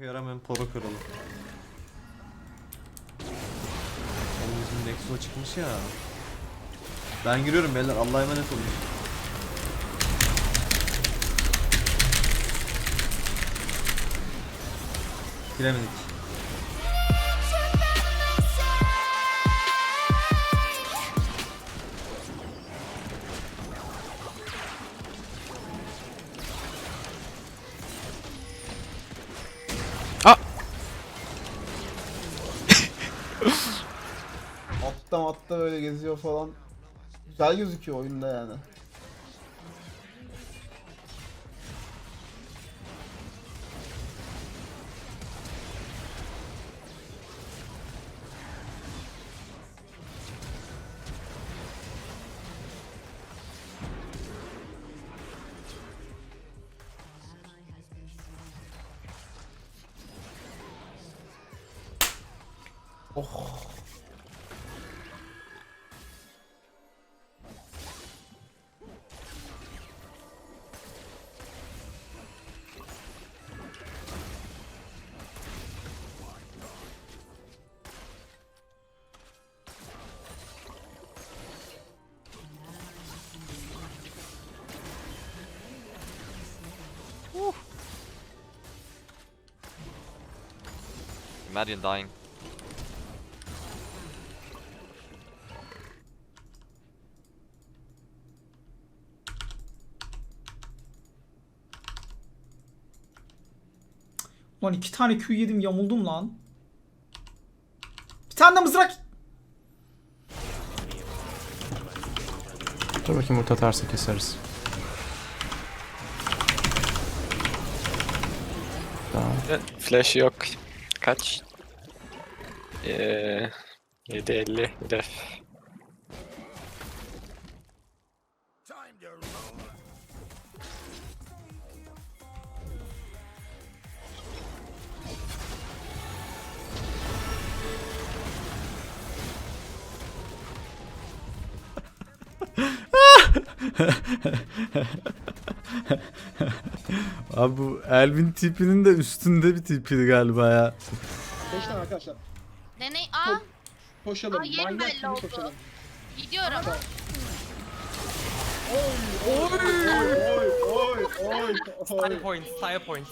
Yaramayan poro kralı. Oğlum bizim Nexo çıkmış ya. Ben giriyorum beyler Allah'a emanet olun. Giremedik. Falan. Güzel gözüküyor oyunda yani. Oh. Imagine dying. Ulan iki tane Q yedim yamuldum lan. Bir tane de mızrak. Dur bakayım ulti atarsa keseriz. Tamam. Flash yok. Kaç? Ee, 750 def. Abi bu Elvin tipinin de üstünde bir tipiydi galiba ya. Beşten arkadaşlar. Deney A. Koşalım. Aa, yerim Manyak belli gibi oldu. koşalım. Gidiyorum. Oy oy oy oy. Style points, style points.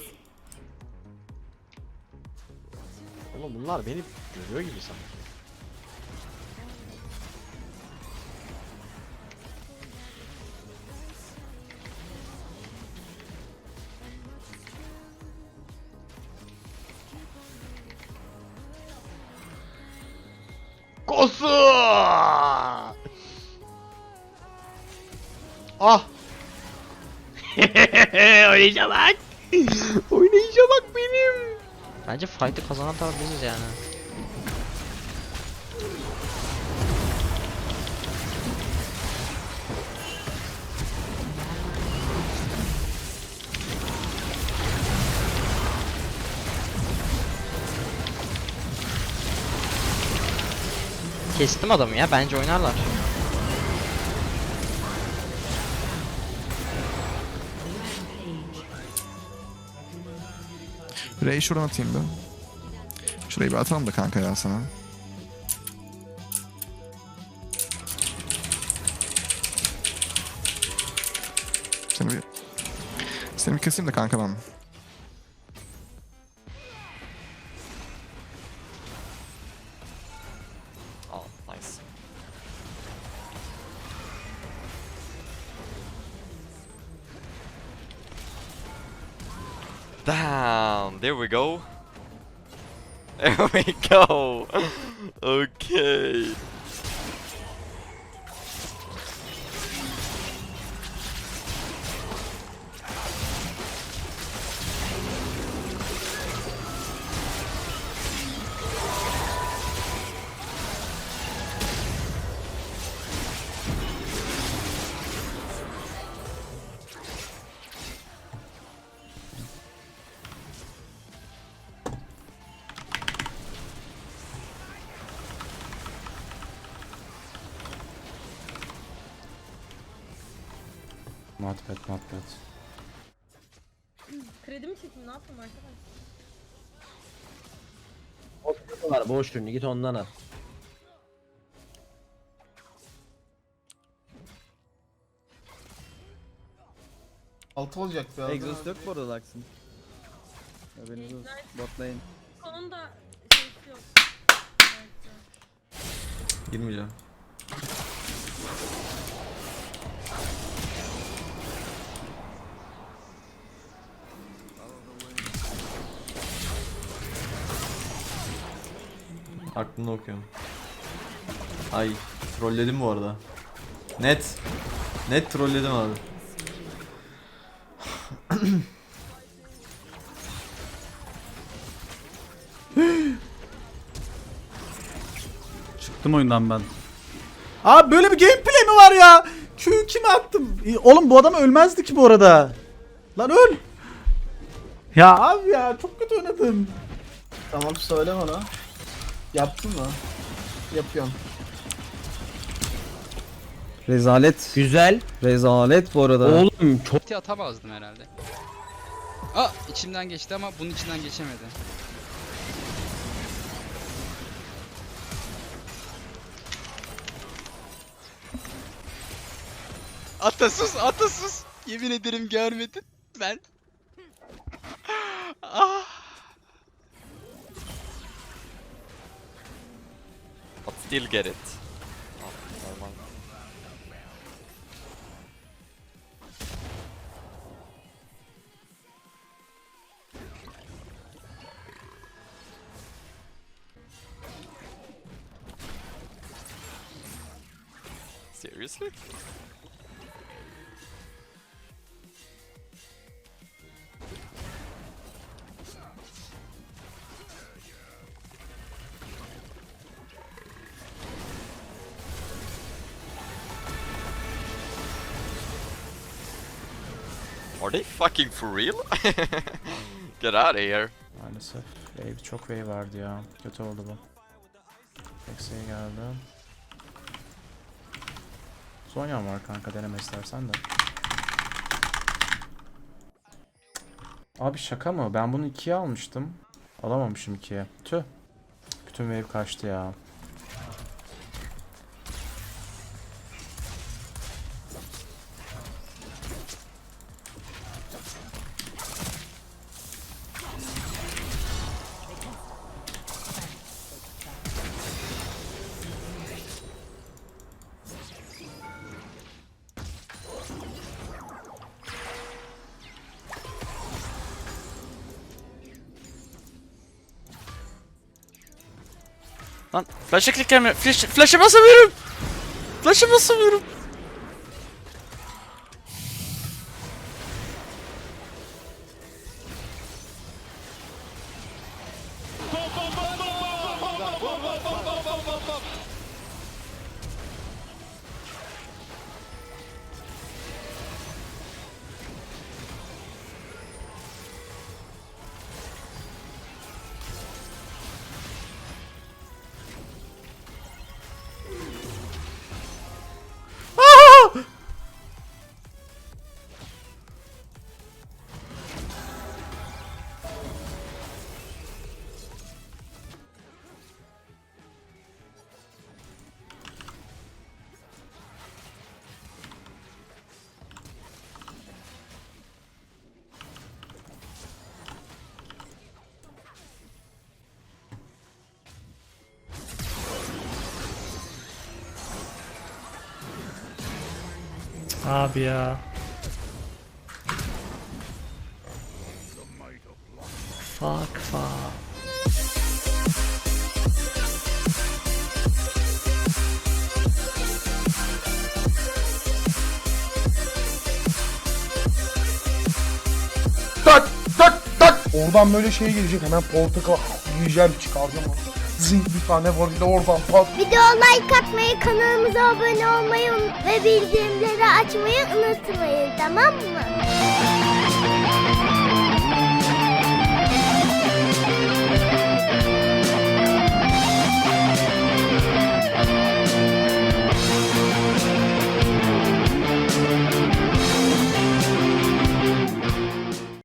Oğlum bunlar beni görüyor gibi sanki. Kosu! Ah! Oynayacağım bak! Oynayacağım bak benim! Bence fight'ı kazanan taraf biziz yani. Kestim adamı ya bence oynarlar. Ray şuradan atayım da. Şurayı bir atalım da kanka ya sana. Seni bir... Seni bir keseyim de kanka ben. Damn, there we go. There we go. Okay. Notepad, notepad. Kredi mi çekeyim ne yapayım arkadaş? var boş ürünü git ondan al. Altı olacak bir. Exhaust yok bu arada Lux'ın. Haberiniz olsun. Botlayın. Sonunda şey yok. Girmeyeceğim. Aklını okuyorum. Ay trolledim bu arada. Net. Net trolledim abi. Çıktım oyundan ben. Abi böyle bir gameplay mi var ya? Q kime attım? Oğlum bu adam ölmezdi ki bu arada. Lan öl. Ya abi ya çok kötü oynadım. Tamam söyle bana. Yaptın mı? Yapıyorum. Rezalet. Güzel. Rezalet bu arada. Oğlum çok Ulti atamazdım herhalde. Aa içimden geçti ama bunun içinden geçemedi. Atasız atasız. Yemin ederim görmedin. Ben. Still get it. Seriously? Are they fucking for real? Get out of here. Maalesef. Wave çok wave vardı ya. Kötü oldu bu. Eksiğe geldi. Zonya'm var kanka deneme istersen de. Abi şaka mı? Ben bunu 2'ye almıştım. Alamamışım 2'ye. Tüh. Bütün wave kaçtı ya. Lan flash'a kliklemiyor. Flash, flash'a basamıyorum. Flash'a basamıyorum. Abi ya. Fuck fuck. Tak tak tak. Oradan böyle şey gelecek hemen portakal yiyeceğim çıkaracağım. Zing bir tane var de oradan pat. Video like atmayı, kanalımıza abone olmayı ve bildirimleri açmayı unutmayın tamam mı?